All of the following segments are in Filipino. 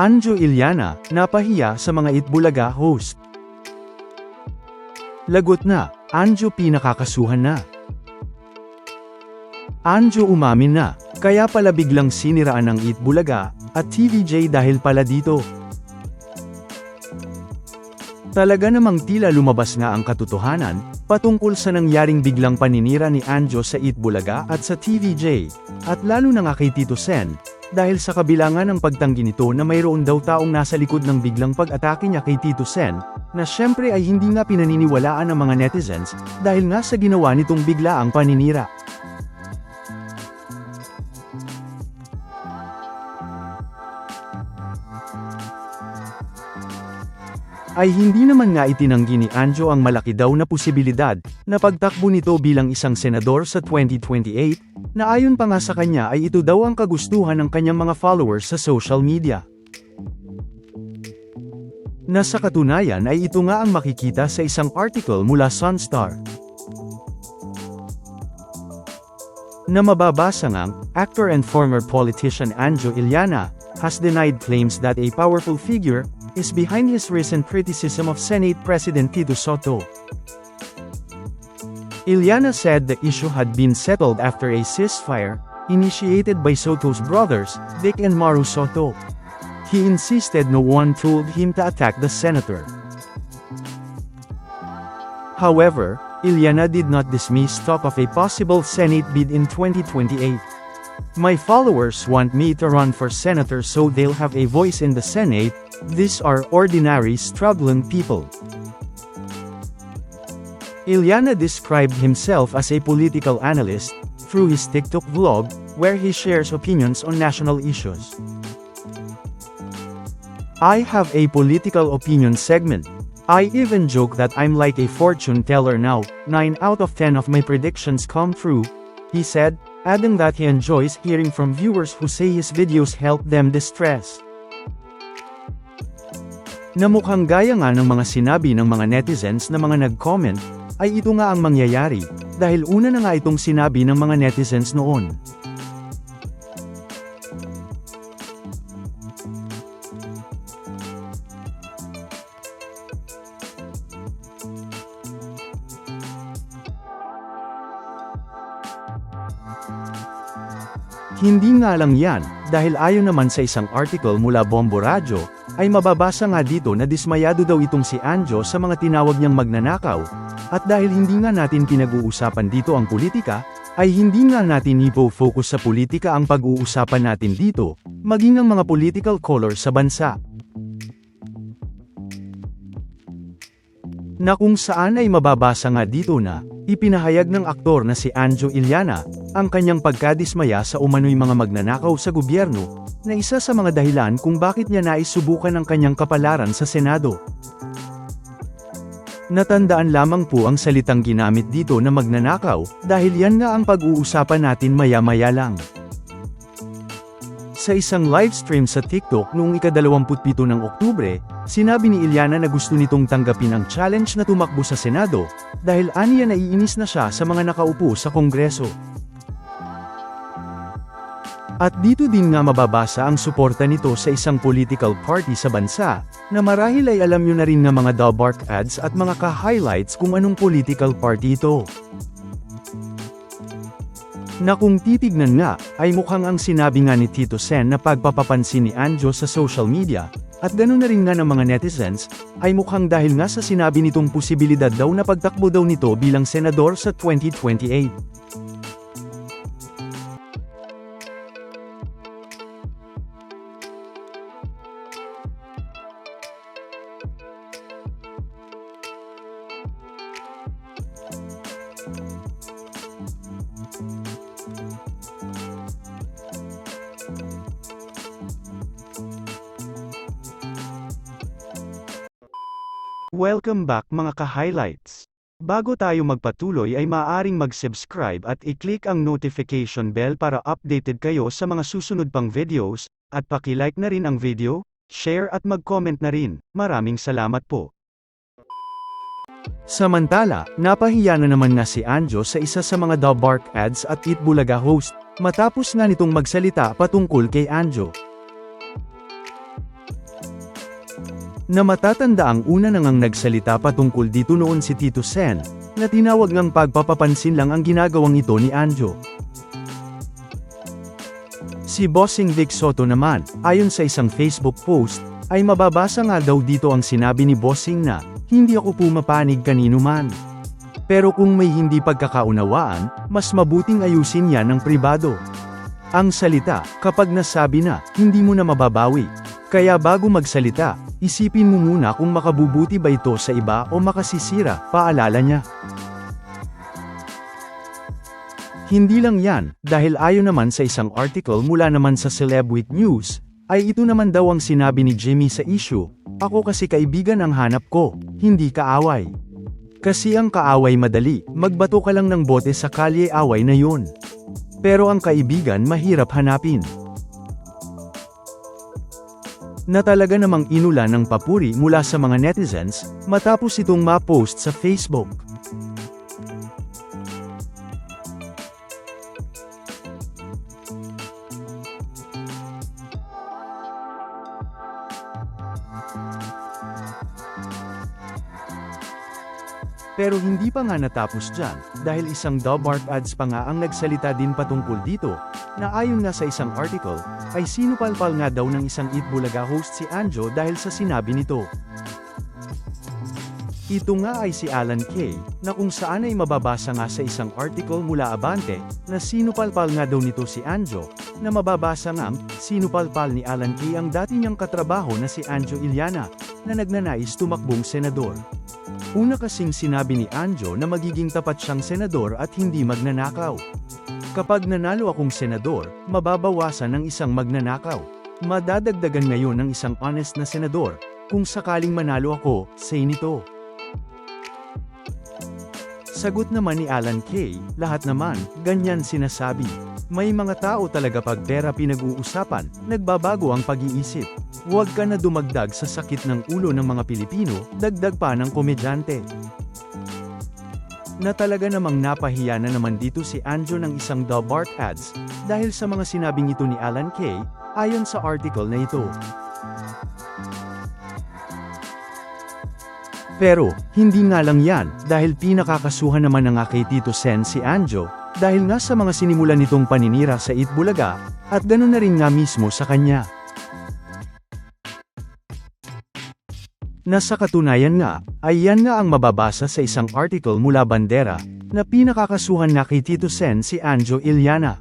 Anjo Iliana, napahiya sa mga Itbulaga host. Lagot na, Anjo pinakakasuhan na. Anjo umamin na, kaya pala biglang siniraan ng Itbulaga, at TVJ dahil pala dito. Talaga namang tila lumabas nga ang katotohanan, patungkol sa nangyaring biglang paninira ni Anjo sa Itbulaga at sa TVJ, at lalo na nga kay Tito Sen, dahil sa kabilangan ng pagtanggi nito na mayroon daw taong nasa likod ng biglang pag-atake niya kay Tito Sen, na syempre ay hindi nga pinaniniwalaan ng mga netizens, dahil nga sa ginawa nitong biglaang paninira. Ay hindi naman nga itinanggi ni Anjo ang malaki daw na posibilidad na pagtakbo nito bilang isang senador sa 2028, na ayon pa nga sa kanya ay ito daw ang kagustuhan ng kanyang mga followers sa social media. Na sa katunayan ay ito nga ang makikita sa isang article mula Sunstar. Na mababasa ngang, actor and former politician Anjo Iliana, has denied claims that a powerful figure, is behind his recent criticism of Senate President Tito Soto. Iliana said the issue had been settled after a ceasefire, initiated by Soto's brothers, Vic and Maru Soto. He insisted no one told him to attack the senator. However, Iliana did not dismiss talk of a possible Senate bid in 2028. My followers want me to run for senator so they'll have a voice in the Senate, these are ordinary struggling people. Ilyana described himself as a political analyst, through his TikTok vlog, where he shares opinions on national issues. I have a political opinion segment. I even joke that I'm like a fortune teller now, 9 out of 10 of my predictions come true, he said, adding that he enjoys hearing from viewers who say his videos help them distress. Na mukhang gaya nga ng mga sinabi ng mga netizens na mga nag-comment, ay ito nga ang mangyayari, dahil una na nga itong sinabi ng mga netizens noon. Hindi nga lang yan, dahil ayon naman sa isang article mula Bombo Radyo, ay mababasa nga dito na dismayado daw itong si Anjo sa mga tinawag niyang magnanakaw, at dahil hindi nga natin pinag-uusapan dito ang politika, ay hindi nga natin ipo-focus sa politika ang pag-uusapan natin dito, maging ang mga political color sa bansa. Na kung saan ay mababasa nga dito na, ipinahayag ng aktor na si Anjo Iliana, ang kanyang pagkadismaya sa umano'y mga magnanakaw sa gobyerno, na isa sa mga dahilan kung bakit niya naisubukan ang kanyang kapalaran sa Senado. Natandaan lamang po ang salitang ginamit dito na magnanakaw, dahil yan nga ang pag-uusapan natin maya-maya lang. Sa isang livestream sa TikTok noong ika-27 ng Oktubre, sinabi ni Iliana na gusto nitong tanggapin ang challenge na tumakbo sa Senado, dahil aniya naiinis na siya sa mga nakaupo sa Kongreso. At dito din nga mababasa ang suporta nito sa isang political party sa bansa, na marahil ay alam nyo na rin nga mga Dabark ads at mga ka-highlights kung anong political party ito. Na kung titignan nga, ay mukhang ang sinabi nga ni Tito Sen na pagpapapansin ni Anjo sa social media, at ganoon na rin nga ng mga netizens, ay mukhang dahil nga sa sinabi nitong posibilidad daw na pagtakbo daw nito bilang senador sa 2028. Welcome back mga ka-highlights. Bago tayo magpatuloy ay maaaring mag-subscribe at i-click ang notification bell para updated kayo sa mga susunod pang videos, at paki-like na rin ang video, share at mag-comment na rin. Maraming salamat po. Samantala, napahiya na naman nga si Anjo sa isa sa mga The Bark ads at Eat Bulaga host, matapos nga nitong magsalita patungkol kay Anjo. Na matatanda ang una nang ang nagsalita patungkol dito noon si Tito Sen, na tinawag ngang pagpapapansin lang ang ginagawang ito ni Anjo. Si Bossing Vic Soto naman, ayon sa isang Facebook post, ay mababasa nga daw dito ang sinabi ni Bossing na, hindi ako pumapanig kanino man. Pero kung may hindi pagkakaunawaan, mas mabuting ayusin yan ng pribado. Ang salita, kapag nasabi na, hindi mo na mababawi. Kaya bago magsalita, isipin mo muna kung makabubuti ba ito sa iba o makasisira, paalala niya. Hindi lang yan, dahil ayon naman sa isang article mula naman sa Celeb Week News, ay ito naman daw ang sinabi ni Jimmy sa issue, ako kasi kaibigan ang hanap ko, hindi kaaway. Kasi ang kaaway madali, magbato ka lang ng bote sa kalye away na yun. Pero ang kaibigan mahirap hanapin. Na talaga namang inula ng papuri mula sa mga netizens, matapos itong ma-post sa Facebook. Pero hindi pa nga natapos dyan, dahil isang Dubart ads pa nga ang nagsalita din patungkol dito, na ayon nga sa isang article, ay sinupalpal nga daw ng isang Eat Bulaga host si Anjo dahil sa sinabi nito. Ito nga ay si Alan Kay, na kung saan ay mababasa nga sa isang article mula Abante, na sinupalpal nga daw nito si Anjo, na mababasa nga, sinupalpal ni Alan Kay ang dati niyang katrabaho na si Anjo Iliana, na nagnanais tumakbong senador. Una kasing sinabi ni Anjo na magiging tapat siyang senador at hindi magnanakaw. Kapag nanalo akong senador, mababawasan ng isang magnanakaw. Madadagdagan ngayon ng isang honest na senador, kung sakaling manalo ako, say nito. Sagot naman ni Alan Kay, lahat naman, ganyan sinasabi. May mga tao talaga pag pera pinag-uusapan, nagbabago ang pag-iisip. Huwag ka na dumagdag sa sakit ng ulo ng mga Pilipino, dagdag pa ng komedyante. Na talaga namang napahiya na naman dito si Anjo ng isang The Bart ads, dahil sa mga sinabing ito ni Alan Kay, ayon sa article na ito. Pero, hindi nga lang yan, dahil pinakakasuhan naman na nga kay Tito Sen si Anjo, dahil nga sa mga sinimulan nitong paninira sa Itbulaga, at ganoon na rin nga mismo sa kanya. Nasa katunayan nga, ay yan nga ang mababasa sa isang article mula Bandera, na pinakakasuhan na kay Tito Sen si Anjo Iliana.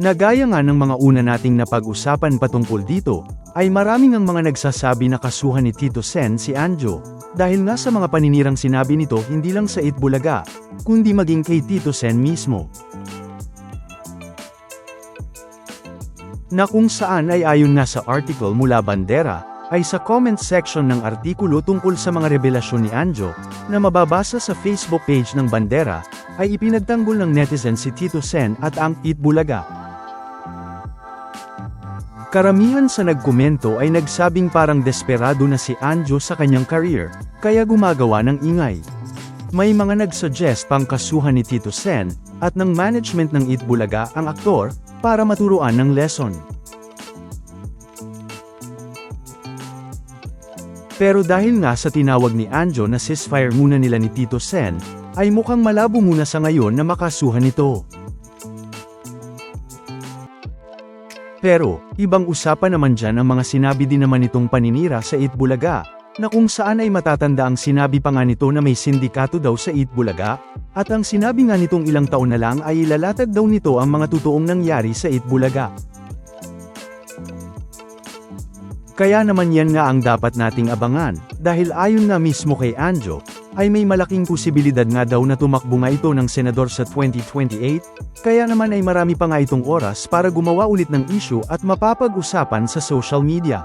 Nagaya nga ng mga una nating napag-usapan patungkol dito, ay maraming ang mga nagsasabi na kasuhan ni Tito Sen si Anjo, dahil nga sa mga paninirang sinabi nito hindi lang sa Itbulaga, kundi maging kay Tito Sen mismo. Na kung saan ay ayon nga sa article mula Bandera, ay sa comment section ng artikulo tungkol sa mga revelasyon ni Anjo, na mababasa sa Facebook page ng Bandera, ay ipinagtanggol ng netizen si Tito Sen at ang Itbulaga. Karamihan sa nagkomento ay nagsabing parang desperado na si Anjo sa kanyang career, kaya gumagawa ng ingay. May mga nagsuggest pang kasuhan ni Tito Sen, at ng management ng Itbulaga ang aktor, para maturuan ng lesson. Pero dahil nga sa tinawag ni Anjo na ceasefire muna nila ni Tito Sen, ay mukhang malabo muna sa ngayon na makasuhan ito. Pero, ibang usapan naman dyan ang mga sinabi din naman itong paninira sa Itbulaga, na kung saan ay matatanda ang sinabi pa nga nito na may sindikato daw sa Itbulaga, at ang sinabi nga nitong ilang taon na lang ay ilalatag daw nito ang mga totoong nangyari sa Itbulaga. Kaya naman yan nga ang dapat nating abangan, dahil ayon nga mismo kay Anjo, ay may malaking posibilidad nga daw na tumakbo nga ito ng senador sa 2028, kaya naman ay marami pa nga itong oras para gumawa ulit ng issue at mapapag-usapan sa social media.